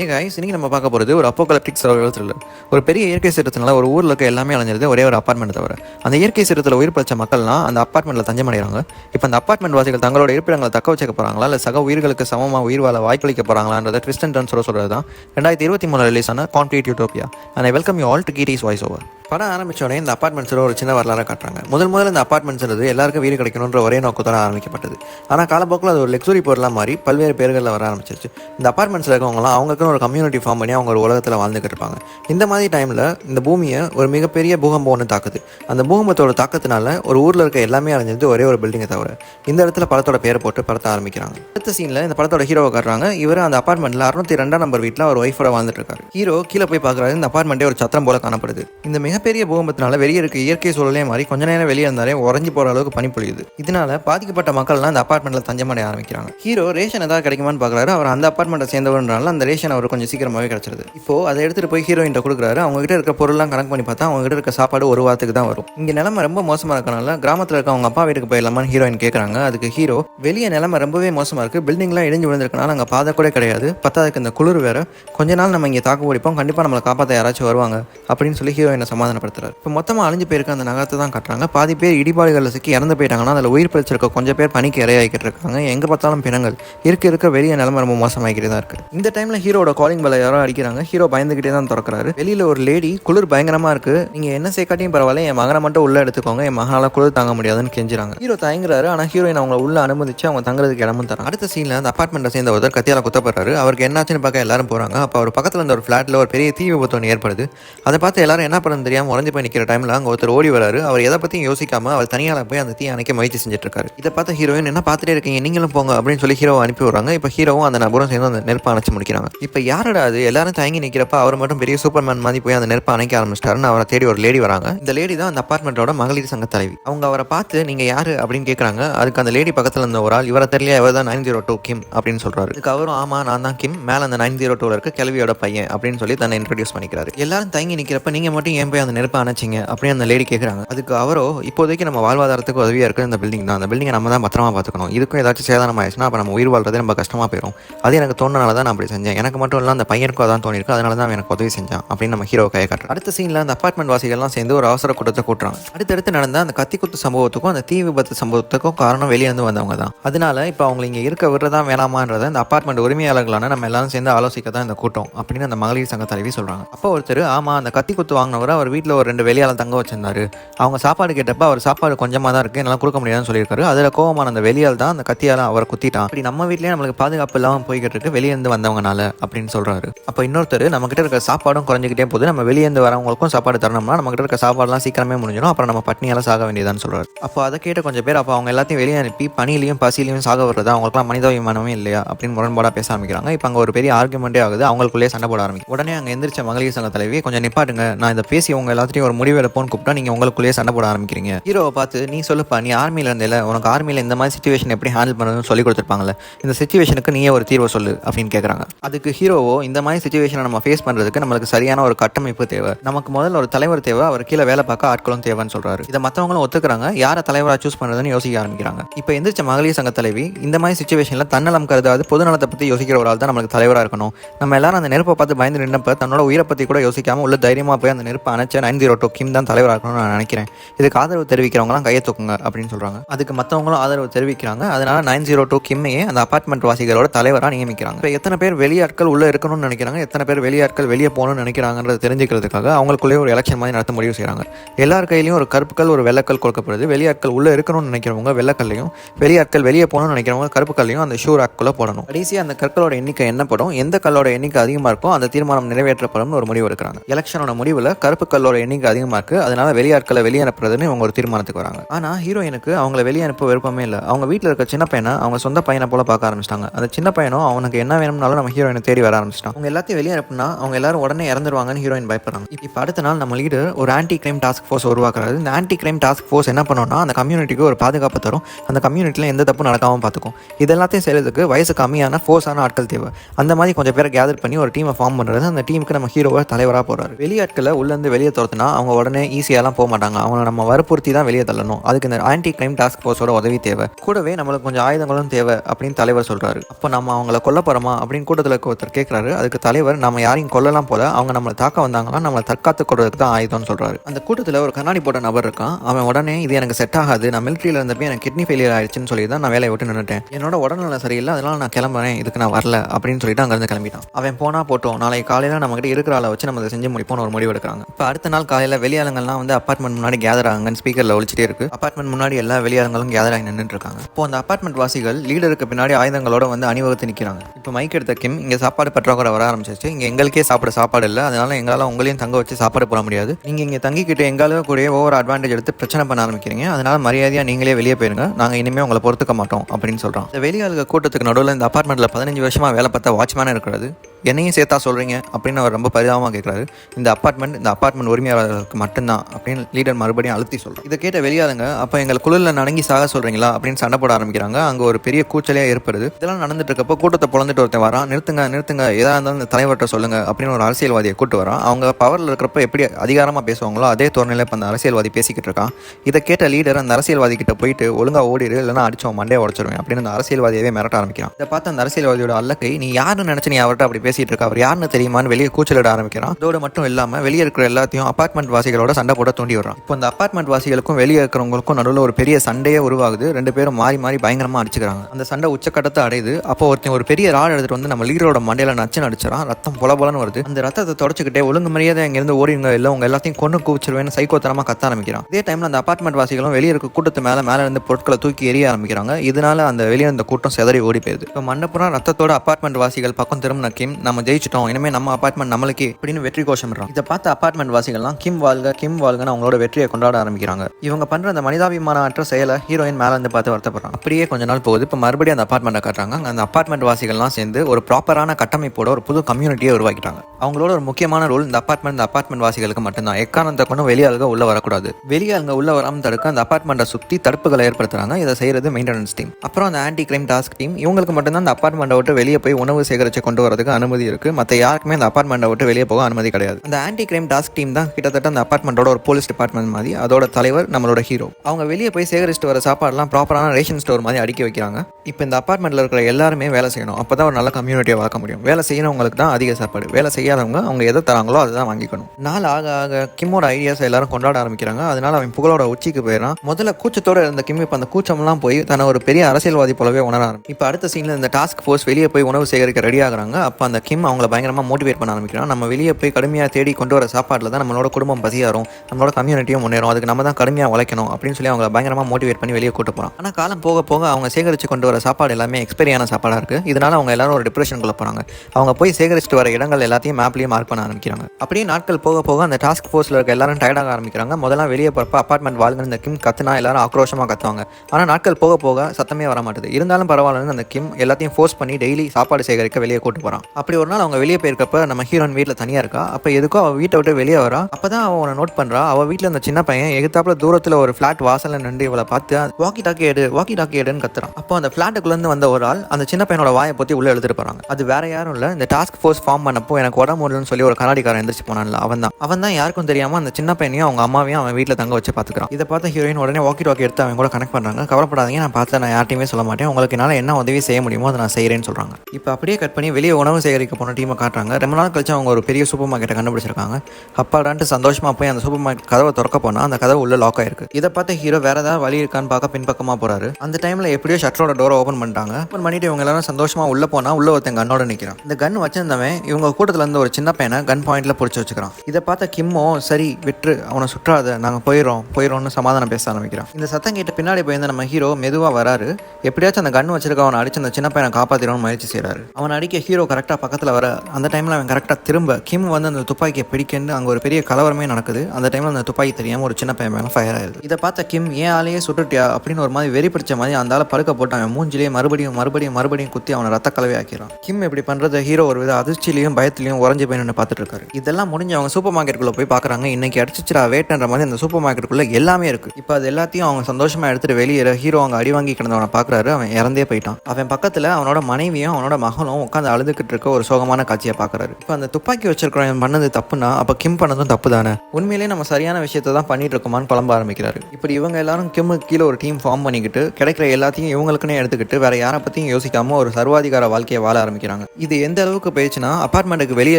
ஏ guys இன்னைக்கு நம்ம பார்க்க போகிறது ஒரு அப்போகலப்டிக் சர்வைவல் த்ரில்லர் ஒரு பெரிய இயற்கை சீற்றத்தினால ஒரு ஊரில் இருக்க எல்லாமே அலைஞ்சிருது ஒரே ஒரு அப்பார்ட்மெண்ட் தவிர. அந்த இயற்கை சீற்றத்தில் உயிர் பறிச்ச மக்கள்லாம் அந்த அப்பார்ட்மெண்ட்டில் தஞ்சமடைகிறாங்க இப்போ அந்த அப்பார்ட்மெண்ட் வாசிகள் தங்களோட இருப்பிடங்களை தக்க வச்சுக்க போகிறாங்களா இல்லை சக உயிர்களுக்கு சமமாக உயிர் வாழ வாய்ப்பளிக்க போகிறாங்களான்றத ட்விஸ்ட் அண்ட் டன்ஸோட சொல்கிறது தான் ரெண்டாயிரத்தி இருபத்தி மூணு ரிலீஸ் ஆன concrete utopia and welcome you all to his voice over படம் ஆரம்பித்தோடனே இந்த அப்பார்ட்மெண்ட்ஸில் ஒரு சின்ன வரலாறு காட்டுறாங்க. முதல் முதல்ல இந்த அப்பார்ட்மெண்ட்ஸ்ன்றது எல்லாருக்கும் வீடு கிடைக்கணுன்ற ஒரே நோக்கத்தோட ஆரம்பிக்கப்பட்டது. ஆனால் காலப்போக்கில் அது ஒரு லெக்ஸுரி பொருளாக மாறி பல்வேறு பேர்களில் வர ஆரம்பிச்சிருச்சு. இந்த அப்பார்ட்மெண்ட்ஸில் இருக்கவங்களாம் அவங்களுக்கு அவங்களுக்குன்னு ஒரு கம்யூனிட்டி ஃபார்ம் பண்ணி அவங்க ஒரு உலகத்தில் வாழ்ந்துக்கிட்டு இருப்பாங்க. இந்த மாதிரி டைமில் இந்த பூமியை ஒரு மிகப்பெரிய பூகம்பம் ஒன்று தாக்குது. அந்த பூகம்பத்தோட தாக்கத்தினால ஒரு ஊரில் இருக்க எல்லாமே அழிஞ்சது ஒரே ஒரு பில்டிங்கை தவிர. இந்த இடத்துல படத்தோட பேரை போட்டு படத்தை ஆரம்பிக்கிறாங்க. அடுத்த சீனில் இந்த படத்தோட ஹீரோவை காட்டுறாங்க. இவர் அந்த அப்பார்ட்மெண்ட்டில் அறுநூத்தி ரெண்டாம் நம்பர் வீட்டில் அவர் ஒய்ஃபோட வாழ்ந்துட்டு இருக்காரு. ஹீரோ கீழே போய் பார்க்குறாரு இந்த அப்பார்ட்மெண்ட்டே ஒரு சத்திரம் போல காணப்படுது. இந்த மிகப்பெரிய பூகம்பத்தினால வெளியே இருக்க இயற்கை சூழலே மாதிரி கொஞ்ச நேரம் வெளியே இருந்தாலே உறைஞ்சி போகிற அளவுக்கு பனி பொழியுது. இதனால பாதிக்கப்பட்ட மக்கள்லாம் அந்த அப்பார்ட்மெண்ட்டில் தஞ்சமடைய ஆரம்பிக்கிறாங்க. ஹீரோ ரேஷன் ஏதாவது கிடைக்குமான்னு பார்க்குறாரு. அவர் அந்த அப்பார்ட்மெண்ட்டை சேர்ந்தவர்னால அந்த ரேஷன் அவர் கொஞ்சம் சீக்கிரமாகவே கிடச்சிருது. இப்போ அதை எடுத்துகிட்டு போய் ஹீரோயின்ட்ட கொடுக்குறாரு. அவங்ககிட்ட இருக்க பொருள்லாம் கணக்கு பண்ணி பார்த்தா அவங்ககிட்ட இருக்க சாப்பாடு ஒரு வாரத்துக்கு தான் வரும். இங்கே நிலமை ரொம்ப மோசமாக இருக்கனால கிராமத்தில் இருக்க அவங்க அப்பா வீட்டுக்கு போயிடலாமான்னு ஹீரோயின் கேட்குறாங்க அதுக்கு ஹீரோ வெளியே நிலமை ரொம்பவே மோசமாக இருக்குது பில்டிங்லாம் இடிஞ்சு விழுந்திருக்கனால அங்கே பாதை கூட கிடையாது. பத்தாதுக்கு இந்த குளிர் வேற. கொஞ்ச நாள் நம்ம இங்கே தாக்கு பிடிப்போம். கண்டிப்பாக நம்மளை காப்பாற்ற யாராச்சும் வருவாங்க அப்படின்னு சொல்லி ஹீரோயினை சமாதானப்படுத்துறாரு. இப்போ மொத்தமாக அழிஞ்சு போயிருக்க அந்த நகரத்தை தான் காட்டுறாங்க. பாதி பேர் இடிபாடுகளில் சிக்கி இறந்து போயிட்டாங்கன்னா அதில் உயிர் பிழைச்சிருக்க கொஞ்சம் பேர் பணிக்கு இரையாகிக்கிட்டு இருக்காங்க. எங்கே பார்த்தாலும் பிணங்கள் இருக்க இருக்க. வெளியே நிலமை ரொம்ப மோசமாகிக்கிட்டு தான் இருக்குது இந்த டைமில் ஹீரோ ஹீரோட காலிங் பெல்ல யாரோ அடிக்கிறாங்க. ஹீரோ பயந்துகிட்டே தான் திறக்கிறாரு. வெளியில ஒரு லேடி குளிர் பயங்கரமா இருக்கு. நீங்க என்ன சேர்க்காட்டியும் பரவாயில்ல என் மகனை மட்டும் உள்ள எடுத்துக்கோங்க. என் மகனால குளிர் தாங்க முடியாதுன்னு கெஞ்சுறாங்க. ஹீரோ தயங்குறாரு. ஆனால் ஹீரோயின் அவங்கள உள்ள அனுமதிச்சு அவங்க தங்குறதுக்கு இடமும் தராங்க. அடுத்த சீனில் அந்த அப்பார்ட்மெண்ட்டை சேர்ந்த ஒருத்தர் கத்தியால குத்தப்படுறாரு. அவருக்கு என்னாச்சுன்னு பார்க்க எல்லாரும் போறாங்க. அப்போ அவர் பக்கத்தில் இருந்த ஒரு ஃபிளாட்ல ஒரு பெரிய தீ விபத்து ஒன்று ஏற்படுது. அதை பார்த்து எல்லாரும் என்ன பண்ணு தெரியாம உறைஞ்சு போய் நிற்கிற டைமில் அங்க ஒருத்தர் ஓடி வராரு அவர் எதை பற்றியும் யோசிக்காம அவர் தனியால போய் அந்த தீ அணைக்க முயற்சி செஞ்சுட்டு இருக்காரு இதை பார்த்து ஹீரோயின் என்ன பார்த்துட்டே இருக்கீங்க? நீங்களும் போங்க. அப்படின்னு சொல்லி ஹீரோவை அனுப்பி விடுறாங்க. இப்போ ஹீரோவும் அந்த நபரும் சேர்ந்து அந்த நெருப்பை அணைச்சு முடிக்கிறாங்க. இப்போ யாரடா அது? எல்லாரும் தயங்கி நிற்கிறப்ப அவர் மட்டும் பெரிய சூப்பர்மேன் மாதிரி போய் அந்த நெருப்பை அணைக்க ஆரம்பிச்சிட்டாருன்னு அவரை தேடி ஒரு லேடி வராங்க. இந்த லேடி தான் அந்த அப்பார்ட்மெண்ட்டோட மகளிர் சங்க தலைவி. அவங்க அவரை பார்த்து நீங்க யாரு? அப்படின்னு கேட்குறாங்க அதுக்கு அந்த லேடி பக்கத்தில் இருந்த ஒரு ஆள் இவரை தெரியல இவர் தான் நைன் ஜீரோ டூ கிம் அப்படின்னு சொல்றாரு. இதுக்கு அவரும் ஆமா நான் தான் கிம் மேலே அந்த நைன் ஜீரோ டூல இருக்க கிளவியோட பையன் அப்படின்னு சொல்லி தன்னை இன்ட்ரடியூஸ் பண்ணிக்கிறாரு. எல்லாரும் தயங்கி நிற்கிறப்ப நீங்க மட்டும் ஏன் போய் அந்த நெருப்பை அணைச்சிங்க? அப்படின்னு அந்த லேடி கேட்குறாங்க அதுக்கு அவரோ இப்போதைக்கு நம்ம வாழ்வாதாரத்துக்கு உதவியா இருக்கிற இந்த பில்டிங் தான். அந்த பில்டிங்கை நம்ம தான் பத்திரமா பார்த்துக்கணும். இதுக்கும் ஏதாச்சும் சேதாரம் ஆயிடுச்சுன்னா அப்போ நம்ம உயிர் வாழ்றதே ரொம்ப கஷ்டமா போயிடும் அது எனக்கு தோணுனால தான் நான் அப்படி செஞ்சேன். எனக்கு மட்டும் இல்லை அந்த பையனுக்கும் அதான் தோணிருக்கு அதனால தான் எனக்கு உதவி செஞ்சான் அப்படின்னு நம்ம ஹீரோ கையை காட்டுறோம் அடுத்த சீனில் அந்த அப்பார்ட்மெண்ட் வாசிகள்லாம் சேர்ந்து ஒரு அவசர கூட்டத்தை கூட்டுறாங்க. அடுத்தடுத்து நடந்த அந்த கத்தி குத்து சம்பவத்துக்கும் அந்த தீ விபத்து சம்பவத்துக்கும் காரணம் வெளியே வந்து வந்தவங்க தான். அதனால இப்போ அவங்க இங்கே இருக்க விடுறதா வேணாமான்றதை அந்த அப்பார்ட்மெண்ட் உரிமையாளர்களான நம்ம எல்லாரும் சேர்ந்து ஆலோசிக்க தான் இந்த கூட்டம் அப்படின்னு அந்த மகளிர் சங்க தலைவி சொல்கிறாங்க அப்போ ஒருத்தர் ஆமாம் அந்த கத்தி குத்து வாங்கினவர் அவர் வீட்டில் ஒரு ரெண்டு வெளியால தங்க வச்சிருந்தாரு. அவங்க சாப்பாடு கேட்டப்ப அவர் சாப்பாடு கொஞ்சமாக தான் இருக்கு என்னால் கொடுக்க முடியாதுன்னு சொல்லியிருக்காரு. அதில் கோவமான அந்த வெளியால் தான் அந்த கத்தியால் அவரை குத்திட்டான். அப்படி நம்ம வீட்லயே நம்மளுக்கு பாதுகாப்பு இல்லாமல் போய்கிட்டு இருக்கு வெளியே இருந்து வந்தவங்கனால. அப்படின்னு சொல்கிறாரு அப்போ இன்னொருத்தர் நம்மக்கிட்ட இருக்க சாப்பாடும் குறைஞ்சிக்கிட்டே போது நம்ம வெளியே இருந்து வரவங்களுக்கும் சாப்பாடு தரணும்னா நம்மகிட்ட இருக்க சாப்பாடுலாம் சீக்கிரமே முடிஞ்சிடும். அப்புறம் நம்ம பட்னியால சாக வேண்டியதான்னு சொல்கிறார் அப்போ அதை கேட்ட கொஞ்சம் பேர் அப்போ அவங்க எல்லாத்தையும் வெளியே அனுப்பி பனிலையும் பசிலையும் சாக வர்றது அவங்களுக்குலாம் மனிதாபிமானமே இல்லையா? அப்படின்னு முரண்பாடாக பேச ஆரம்பிக்கிறாங்க. இப்போ அங்கே ஒரு பெரிய ஆர்குமெண்ட்டே ஆகுது. அவங்களுக்குள்ளேயே சண்டை போட ஆரம்பிக்கும் உடனே அங்கே எந்திரிச்ச மகளிர் சங்க தலைவி கொஞ்சம் நிப்பாட்டுங்க. நான் இதை பேசி உங்க எல்லாத்தையும் ஒரு முடிவு எடுப்போம்னு கூப்பிட்டா நீங்க உங்களுக்குள்ளேயே சண்டை போட ஆரம்பிக்கிறீங்க. ஹீரோவை பார்த்து நீ சொல்லுப்பா நீ ஆர்மியில் இருந்தில்ல உனக்கு ஆர்மியில் இந்த மாதிரி சுச்சுவேஷன் எப்படி ஹேண்டில் பண்ணணும்னு சொல்லி கொடுத்துருப்பாங்கல்ல? இந்த சுச்சுவேஷனுக்கு நீயே ஒரு தீர்வை சொல்லு அப்படின்னு கேட்குறாங்க அதுக்கு ஹீரோவோ இந்த மாதிரி சுச்சுவேஷனை நம்ம ஃபேஸ் பண்ணுறதுக்கு நம்மளுக்கு சரியான ஒரு கட்டமைப்பு தேவை. நமக்கு முதல்ல ஒரு தலைவர் தேவை அவர் கீழே வேலை பார்க்க ஆட்களும் தேவைன்னு சொல்கிறாரு இதை மற்றவங்களும் ஒத்துக்கிறாங்க யாரை தலைவராக சூஸ் பண்ணுறதுன்னு யோசிக்க ஆரம்பிக்கிறாங்க. இப்போ எந்திரிச்ச மகளிர் சங்க தலைவி இந்த மாதிரி சுச்சுவேஷனில் தன்னலம் கருதாவது பொதுநலத்தை பற்றி யோசிக்கிற ஒரு ஆள் தான் நம்மளுக்கு தலைவராக இருக்கணும். நம்ம எல்லாரும் அந்த நெருப்பை பார்த்து பயந்து நின்றப்ப தன்னோட உயிரை பற்றி கூட யோசிக்காமல் உள்ள தைரியமாக போய் அந்த நெருப்பை அணைச்ச நைன் ஜீரோ டூ கிம் தான் தலைவராக இருக்கணும்னு நான் நினைக்கிறேன். இதுக்கு ஆதரவு தெரிவிக்கிறவங்களாம் கையை தூக்குங்க அப்படின்னு சொல்கிறாங்க அதுக்கு மற்றவங்களும் ஆதரவு தெரிவிக்கிறாங்க. அதனால நைன் ஜீரோ டூ கிம்மையே அந்த அபார்ட்மெண்ட் வாசிகளோட தலைவராக நியமிக்கிறாங்க. இப்போ எத்தனை பேர் வெளியாட்கள் உள்ள இருக்கணும்னு நினைக்கிறாங்க. எத்தனை பேர் வெளியாட்கள் வெளியே போகணும்னு நினைக்கிறாங்கன்றத தெரிஞ்சுக்கிறதுக்காக அவங்களுக்குள்ளேயே ஒரு எலெக்ஷன் மாதிரி நடத்த முடிவு செய்கிறாங்க. எல்லார் கையிலையும் ஒரு கருப்புக்கள் ஒரு வெள்ளக்கல் கொடுக்கப்படுது. வெளியாட்கள் உள்ளே இருக்கணும்னு நினைக்கிறவங்க வெள்ளக்கல்லையும் வெளியாட்கள் வெளியே போகணும்னு நினைக்கிறவங்க கருப்புக்கல்லையும் அந்த ஷூ ராக்குள்ளே போடணும். கடைசியாக அந்த கற்களோட எண்ணிக்கை என்னப்படும் எந்த கல்லோட எண்ணிக்கை அதிகமாக இருக்கும் அந்த தீர்மானம் நிறைவேற்றப்படும்னு ஒரு முடிவு எடுக்கிறாங்க. எலெக்ஷனோட முடிவில் கருப்பு கல்லோட எண்ணிக்கை அதிகமாக இருக்குது அதனால வெளியாட்களை வெளியே அனுப்புறதுன்னு இவங்க ஒரு தீர்மானத்துக்கு வராங்க. ஆனால் ஹீரோயினுக்கு அவங்கள வெளியே அனுப்ப விருப்பமே இல்லை. அவங்க வீட்டில் இருக்க சின்ன பையனை அவங்க சொந்த பையனை போல பார்க்க ஆரம்பிச்சிட்டாங்க. அந்த சின்ன பையனும் அவனுக்கு என்ன வேணும்னாலும் நம்ம ஹீரோயினை தேடி வர ஆரம்பிச்சிட்டான். அவங்க எல்லாத்தையும் வெளியே அனுப்புனா அவங்க எல்லாரும் உடனே இறந்துருவாங்கன்னு ஹீரோயின் பயப்படுறாங்க. இப்போ அடுத்த நாள் நம்ம லீடர் ஒரு ஆன்டி கிரைம் டாஸ்க் ஃபோர்ஸ் உருவாக்குறாரு. இந்த ஆன்டி கிரைம் டாஸ்க் ஃபோர்ஸ் என்ன பண்ணோம்னா அந்த கம்யூனிட்டிக்கு ஒரு பாதுகாப்பு தரும். அந்த கம்யூனிட்டியில் எந்த தப்பும் நடக்காமல் பார்த்துக்கும் இது எல்லாத்தையும் செய்யறதுக்கு வயசு கம்மியான ஃபோர்ஸான ஆட்கள் தேவை. அந்த மாதிரி கொஞ்சம் பேரை கேதர் பண்ணி ஒரு டீமை ஃபார்ம் பண்ணுறது அந்த டீமுக்கு நம்ம ஹீரோவை தலைவராக போகிறாரு வெளியாட்களை உள்ளேருந்து வெளியே துரத்துனா அவங்க உடனே ஈஸியாலாம் போக மாட்டாங்க. அவங்கள நம்ம வற்புறுத்தி தான் வெளியே தள்ளணும். அதுக்கு இந்த ஆன்டி கிரைம் டாஸ்க் ஃபோர்ஸோட உதவி தேவை. கூடவே நம்மளுக்கு கொஞ்சம் ஆயுதங்களும் தேவை அப்படின்னு தலைவர் சொல்றாரு. அப்போ நம்ம அவங்கள கொல்ல போறோமா அப்படின்னு கூட்டத்தில் ஒருத்தர் ஒருத்தர் கேட்குறாரு அதுக்கு தலைவர் நம்ம யாரையும் கொல்லலாம் போல அவங்க நம்மளை தாக்க வந்தாங்கன்னா நம்மளை தற்காத்து கொடுறதுக்கு தான் ஆயுதம்னு சொல்கிறாரு அந்த கூட்டத்தில் ஒரு கண்ணாடி போட்ட நபர் இருக்கான். அவன் உடனே இது எனக்கு செட் ஆகாது. நான் மிலிட்ரியில் இருந்தப்போ எனக்கு கிட்னி ஃபெயிலியர் ஆயிடுச்சுன்னு சொல்லி தான் நான் வேலையை விட்டு நின்றுட்டேன் என்னோட உடல்நலம் சரியில்லை. அதனால நான் கிளம்புறேன். இதுக்கு நான் வரல. அப்படின்னு சொல்லிட்டு அங்கேருந்து கிளம்பிட்டான். அவன் போனால் போட்டோம். நாளைக்கு காலையில் நம்மகிட்ட இருக்கிற ஆளை வச்சு நம்ம அதை செஞ்சு முடிப்போம்னு ஒரு முடிவு எடுக்கிறாங்க. இப்போ அடுத்த நாள் காலையில் வெளியாளங்கள்லாம் வந்து அப்பார்ட்மெண்ட் முன்னாடி கேதர் ஆகுங்கன்னு ஸ்பீக்கரில் ஒழிச்சிட்டே இருக்கு. அப்பார்ட்மெண்ட் முன்னாடி எல்லா வெளியாளங்களும் கேதர் ஆகி நின்றுட்டு இருக்காங்க. இப்போ அந்த அப்பார்ட்மெண்ட் வாசிகள் லீடருக்கு பின்னாடி ஆயுதங்களோட வந்து அணிவகுத்து நிற்கிறாங்க இப்போ மைக் எடுத்த கிம் இங்கே சாப்பாடு சாப்பாடு பற்றாக்குறை வர ஆரம்பிச்சிச்சு இங்கே எங்களுக்கே சாப்பிட சாப்பாடு இல்லை. அதனால எங்களால் உங்களையும் தங்க வச்சு சாப்பாடு போட முடியாது. நீங்கள் இங்கே தங்கிக்கிட்டு எங்களால் கூட ஓவர் அட்வான்டேஜ் எடுத்து பிரச்சனை பண்ண ஆரம்பிக்கிறீங்க. அதனால மரியாதையாக நீங்களே வெளியே போயிருங்க. நாங்கள் இனிமேல் உங்களை பொறுத்துக்க மாட்டோம் அப்படின்னு சொல்கிறோம் இந்த வெளியாளுக கூட்டத்துக்கு நடுவில் இந்த அப்பார்ட்மெண்ட்டில் பதினஞ்சு வருஷமாக வேலை பார்த்த வாட்ச்மேனாக இருக்கிறது என்னையும் சேர்த்தா சொல்கிறீங்க அப்படின்னு அவர் ரொம்ப பரிதாபமாக கேட்குறாரு இந்த அப்பார்ட்மெண்ட் இந்த அப்பார்ட்மெண்ட் உரிமையாளர்களுக்கு மட்டும்தான் அப்படின்னு லீடர் மறுபடியும் அழுத்தி சொல்கிறார் இதை கேட்ட வெளியாளுங்க அப்போ எங்கள் குளிரில் நடங்கி சாக சொல்கிறீங்களா அப்படின்னு சண்டை போட ஆரம்பிக்கிறாங்க. அங்கே ஒரு பெரிய கூச்சலையாக ஏற்படுது. இதெல்லாம் நடந்துட்டு இருக்கப்போ கூட்டத்தை பிறந்துட்டு ஒருத்தன் வரான். நிறுத்துங்க. நிறுத்துங்க. எதாக இருந்தாலும் இந்த தலைவர்கிட்ட சொல்லுங்க அப்படின்னு ஒரு அரசியல்வாதியை கூட்டு வரான். அவங்க பவரில் இருக்கிறப்ப எப்படி அதிகாரமாக பேசுவாங்களோ அதே தோரணையில் இப்போ அந்த அரசியல்வாதி பேசிக்கிட்டு இருக்கான். இதை கேட்ட லீடர் அந்த அரசியல்வாதி கிட்ட போயிட்டு ஒழுங்கா ஓடிடு இல்லைன்னா அடிச்சோம் மண்டே உடச்சிருவேன். அப்படின்னு அந்த அரசியல்வாதியவே மிரட்ட ஆரம்பிக்கிறான். இதை பார்த்து அந்த அரசியல்வாதியோட அல்லக்கை நீ யாருன்னு நினைச்சு நீ அவர்கிட்ட அப்படி பேசிட்டு இருக்க? அவர் யாருன்னு தெரியுமான்னு வெளியே கூச்சலிட ஆரம்பிக்கிறான். இதோட மட்டும் இல்லாமல் வெளியே இருக்கிற எல்லாத்தையும் அப்பார்ட்மெண்ட் வாசிகளோட சண்டை போட தூண்டி விடுறான். இப்போ இந்த அப்பார்ட்மெண்ட் வாசிகளுக்கும் வெளியே இருக்கிறவங்களுக்கும் நடுவில் ஒரு பெரிய சண்டையே உருவாகுது. ரெண்டு பேரும் மாறி மாறி பயங்கரமா அடிச்சுக்கிறாங்க. அந்த சண்டை உச்சக்கட்டத்தை அடையுது. அப்போ ஒருத்தன் ஒரு பெரிய ராடு எடுத்துட்டு வந்து நம்ம லீடரோட மண்டையில் நச்சு அடிச்சிடான் ரத்தம் பொல பொலன்னு வருது. அந்த ரத்தத்தை தொடச்சிக்கிட்டே ஒழுங்கு மரியாதை இங்கேருந்து ஓடிங்க இல்லை உங்க எல்லாத்தையும் கொண்டு கூச்சிருவேன்னு சைக்கோத்தனமா கத்த ஆரம்பிக்கிறான். இதே டைம்ல அந்த அப்பார்ட்மெண்ட் வாசிகளும் வெளியே இருக்க கூட்டத்து மேலே மேலே இருந்து பொருட்களை தூக்கி எரிய ஆரம்பிக்கிறாங்க. இதனால அந்த வெளியே இருந்த கூட்டம் செதறி ஓடி போயிருது. இப்போ மண்டபுரம் ரத்தத்தோட அப்பார்ட்மெண்ட் வாசிகள் பக்கம் திரும்பின கிம் நம்ம ஜெயிச்சிட்டோம். இனிமே நம்ம அப்பார்ட்மெண்ட் நம்மளுக்கு அப்படின்னு வெற்றி கோஷமிடுறோம் இதை பார்த்த அப்பார்ட்மெண்ட் வாசிகள்லாம் கிம் வாழ்க கிம் வாழ்கன்னு அவங்களோட வெற்றியை கொண்டாட ஆரம்பிக்கிறாங்க. இவங்க பண்ற அந்த மனிதாபிமான அற்ற செயலை ஹீரோயின் மேலே இருந்து பார்த்து வருத்தப்படுறாங்க அப்படியே கொஞ்ச நாள் போகுது. இப்போ மறுபடியும் அந்த அப்பார்ட்மெண்ட்டை காட்டுறாங்க. அந்த அப்பார்ட்மெண்ட் வாசிகள்லாம் சேர்ந்து ஒரு ப்ராப்பரான கட்டமைப்போட ஒரு புது கம்யூனிட்டியை உருவாக்கிட்டாங்க. அவங்களோட ஒரு முக்கியமான ரூல் இந்த அப்பார்ட்மெண்ட் இந்த அப்பார்ட்மெண்ட் வாசிகளுக்கு மட்டும்தான். எக்காரணத்தை கொண்டும் வெளியாளுங்க உள்ள வரக்கூடாது. வெளியாளுங்க உள்ள வராமல் தடுக்க அந்த அப்பார்ட்மெண்ட்டை சுற்றி தடுப்புகளை ஏற்படுத்துறாங்க. இதை செய்யறது மெயின்டெனன்ஸ் டீம் அப்புறம் அந்த ஆன்டி கிரைம் டாஸ்க் டீம் இவங்களுக்கு மட்டும்தான் அந்த அப்பார்ட்மெண்ட்டை விட்டு வெளியே போய் உணவு சேகரித்து கொண்டு வரதுக்கு அனுமதி இருக்கு. மற்ற யாருக்குமே அந்த அப்பார்ட்மெண்ட்டை விட்டு வெளியே போக அனுமதி கிடையாது. அந்த ஆன்டி கிரைம் டாஸ்க் டீம் தான் கிட்டத்தட்ட அந்த அப்பார்ட்மெண்ட்டோட ஒரு போலீஸ் டிபார்ட்மெண்ட் மாதிரி அதோட தலைவர் நம்மளோட ஹீரோ அவங்க வெளியே போய் சேகரிச்சுட்டு வர சாப்பாடுலாம் ப்ராப்பரான ரேஷன் ஸ்டோர் மாதிரி அடுக்கி வைக்கிறாங்க. இப்போ இந்த அப்பார்ட்மெண்ட்டில் இருக்கிற எல்லாருமே வேலை செய்யணும். அப்போ தான் ஒரு நல்ல கம்யூனிட்டியை வளர்க்க முடியும். வேலை செய்யறவங்களுக்கு தான் அதிக சாப்பாடு. வேலை செய்யாதவங்க அவங்க எதை தராங்களோ அதுதான் வாங்கிக்கணும். நாள் ஆக ஆக கிம்மோட ஐடியாஸ் எல்லாரும் கொண்டாட ஆரம்பிக்கிறாங்க. அதனால அவன் புகழோட உச்சிக்கு போயிடறான். முதல்ல கூச்சத்தோட இருந்த கிம் இப்போ அந்த கூச்சம்லாம் போய் தன்னை ஒரு பெரிய அரசியல்வாதி போலவே உணர ஆரம்பிக்கும் இப்போ அடுத்த சீனில் இந்த டாஸ்க் ஃபோர்ஸ் வெளியே போய் உணவு சேகரிக்க ரெடி ஆகுறாங்க. அப்போ அந்த கிம் அவங்கள பயங்கரமாக மோட்டிவேட் பண்ண ஆரம்பிக்கிறான். நம்ம வெளியே போய் கடுமையாக தேடி கொண்டு வர சாப்பாட்டில் தான் நம்மளோட குடும்பம் பசியாரும் நம்மளோட கம்யூனிட்டியும் முன்னேறும். அதுக்கு நம்ம தான் கடுமையாக உழைக்கணும் அப்படின்னு சொல்லி அவங்கள பயங்கரமாக மோட்டிவேட் பண்ணி வெளியே கூட்டு போகிறான் ஆனால் காலம் போக போக அவங்க சேகரித்து கொண்டு வர சாப்பாடு எல்லாமே எக்ஸ்பெரியான சாப்பாடாக இருக்குது இதனால அவங்க எல்லாரும் ஒரு டிப்ரெஷனுக்குள்ள போகிறாங்க அவங்க போய் சேகரிச்சுட்டு வர இடங்கள் எல்லாத்தையும் மேப்லேயே மார்க் பண்ண ஆரம்பிக்கிறாங்க. அப்படியே நாட்கள் போக போக அந்த டாஸ்க் ஃபோர்ஸில் இருக்க எல்லாரும் டயர்டாக ஆரம்பிக்கிறாங்க. முதல்ல வெளியே போகிறப்ப அப்பார்ட்மெண்ட் வாழ்ந்து இந்த கிம் கத்துனா எல்லாரும் ஆக்ரோஷமாக கத்துவாங்க. ஆனால் நாட்கள் போக போக சத்தமே வர மாட்டேது. இருந்தாலும் பரவாயில்லன்னு அந்த கிம் எல்லாத்தையும் ஃபோர்ஸ் பண்ணி டெய்லி சாப்பாடு சேகரிக்க வெளியே கூட்டு போகிறான் அப்படி ஒரு நாள் அவங்க வெளியே போயிருக்கப்ப நம்ம ஹீரோயின் வீட்டில் தனியாக இருக்கா? அப்போ எதுக்கோ அவள் வீட்டை விட்டு வெளியே வரா. அப்போ தான் அவனை நோட் பண்ணுறா அவள் வீட்டில் இந்த சின்ன பையன் எகுத்தாப்புல தூரத்தில் ஒரு ஃப்ளாட் வாசலில் நின்று இவளை பார்த்து வாக்கி டாக்கி எடு வாக்கி டாக்கி எடுன்னு கத்துறான். அப்போ அந்த ஃப்ளாட்டுக்குள்ளேருந்து வந்த ஒரு ஆள் அந்த சின்ன பையனோட வாயை பற்றி உள்ளே எழுதிட்டு போகிறாங்க அது வேற யாரும் இல்லை. இந்த டாஸ்க் ஃபோர்ஸ் ஃபார்ம் பண்ணப்போ எனக்கு உடம்பு முடியலன்னு சொல்லி ஒரு கண்ணாடிக்காரன் எந்திரிச்சு போனான்ல. அவன் தான். அவன் தான் யாருக்கும் தெரியாமல் அந்த சின்ன பையனையும் அவங்க அம்மாவையும் அவன் வீட்டில் தங்க வச்சு பார்த்துக்கிறான் இதை பார்த்து ஹீரோயின் உடனே வாக்கி டாக்கி எடுத்து அவன் கூட கனெக்ட் பண்ணுறாங்க கவலைப்படாதீங்க நான் பார்த்து நான் யார்ட்டையுமே சொல்ல மாட்டேன். உங்களுக்கு என்னால் என்ன உதவி செய்ய முடியுமோ அதை நான் செய்கிறேன்னு சொல்கிறாங்க இப்போ அப்படியே கட் பண்ணி வெளியே உணவு சேகரிக்க போன டீமை காட்டுறாங்க. ரொம்ப நாள் கழிச்சு அவங்க ஒரு பெரிய சூப்பர் மார்க்கெட்டை கண்டுபிடிச்சிருக்காங்க. அப்பாடான்ட்டு சந்தோஷமாக போய் அந்த சூப்பர் மார்க்கெட் கதவை திறக்க போனால் அந்த கதவு உள்ள லாக் ஆயிருக்கு. இதை பார்த்து ஹீரோ வேற ஏதாவது வழி இருக்கான்னு பார்க்க பின்பக்கமாக போறாரு. அந்த டைமில் எப்படியோ ஷட்டரோட டோரை ஓப்பன் பண்ணிட்டாங்க. ஓப்பன் பண்ணிட்டு இவங்க எல்லாரும் சந்தோஷமாக உள்ளே போனால் உள்ள ஒருத்தன் கண்ணோட நிக்கிறான் இந்த கன் வச்சிருந்தவன் இவங்க கூட்டத்தில் இருந்து ஒரு சின்ன பையனை கன் பாயிண்ட்ல பிடிச்சி வச்சுக்கிறான். இதை பார்த்த கிம்மோ சரி விட்டு அவனை சுற்றாத நாங்கள் போயிடுறோம் போயிடுறோம்னு சமாதானம் பேச ஆரம்பிக்கிறான். இந்த சத்தம் கேட்ட பின்னாடி போயிருந்த நம்ம ஹீரோ மெதுவாக வராரு. எப்படியாச்சும் அந்த கன் வச்சிருக்க அவனை அடிச்சு அந்த சின்ன பையனை காப்பாத்திடணும்னு முயற்சி செய்கிறாரு அவன் அடிக்க ஹீரோ கரெக்டாக பக்கத்தில் வர அந்த டைம்ல அவன் கரெக்டாக திரும்ப கிம் வந்து அந்த துப்பாக்கியை பிடிக்கன்னு அங்கே ஒரு பெரிய கலவரமே நடக்குது. அந்த டைம்ல அந்த துப்பாக்கி தெரியாமல் ஒரு சின்ன பையன் மேலே ஃபயர் ஆயிருது. இதை பார்த்த கிம் ஏன் ஆளையே சுட்டுட்டியா? அப்படின்னு ஒரு மாதிரி வெறி பிடிச்ச மாதிரி அந்த ஆளை படுக்க போட்டு அவன் மூஞ்சிலேயே மறுபடியும் மறுபடியும் மறுபடியும் குத்தி அவனை ரத்த கலவை ஆக்கிறான் கிம் இப்படி பண்ணுறது ஹீரோ ஒரு வித அதிர்ச்சியிலையும் பயத்திலையும் உறைஞ்சு போய் நின்று பார்த்துட்டு இருக்காரு இதெல்லாம் முடிஞ்சு அவங்க சூப்பர் மார்க்கெட்டுக்குள்ள போய் பார்க்குறாங்க. இன்னைக்கு அடிச்சிச்சிரா வேட்டுன்ற மாதிரி அந்த சூப்பர் மார்க்கெட்டுக்குள்ள எல்லாமே இருக்கு. இப்போ அது எல்லாத்தையும் அவங்க சந்தோஷமாக எடுத்துட்டு வெளியேற ஹீரோ அவங்க அடி வாங்கி கிடந்தவனை பார்க்குறாரு. அவன் இறந்தே போயிட்டான். அவன் பக்கத்தில் அவனோட மனைவியும் அவனோட மகளும் உட்காந்து அழுதுகிட்டு இருக்க ஒரு சோகமான காட்சியை பார்க்குறாரு. இப்போ அந்த துப்பாக்கி வச்சிருக்கிறவன் பண்ணது தப்புனா அப்போ கிம் பண்ணதும் தப்பு தானே உண்மையிலேயே நம்ம சரியான விஷயத்தை தான் பண்ணிட்டு இருக்கோமான்னு புலம்ப ஆரம்பிக்கிறாரு. இப்படி இவங்க எல்லாரும் கிம்முக்கு கீழே ஒரு டீம் ஃபார்ம் பண்ணிக்கிட்டு கிடைக்கிற எல்லாத்தையும் இவங்களுக்குன்னே எடுத்துக்கிட்டு வேற யாரை பற்றியும் யோசிக்காம ஒரு சர்வாதிகார வாழ்க்கையை வாழ ஆரம்பிக்கிறாங்க. இது எந்த அளவுக்கு போயிடுச்சுன்னா அப்பார்ட்மெண்ட்டுக்கு வெளியே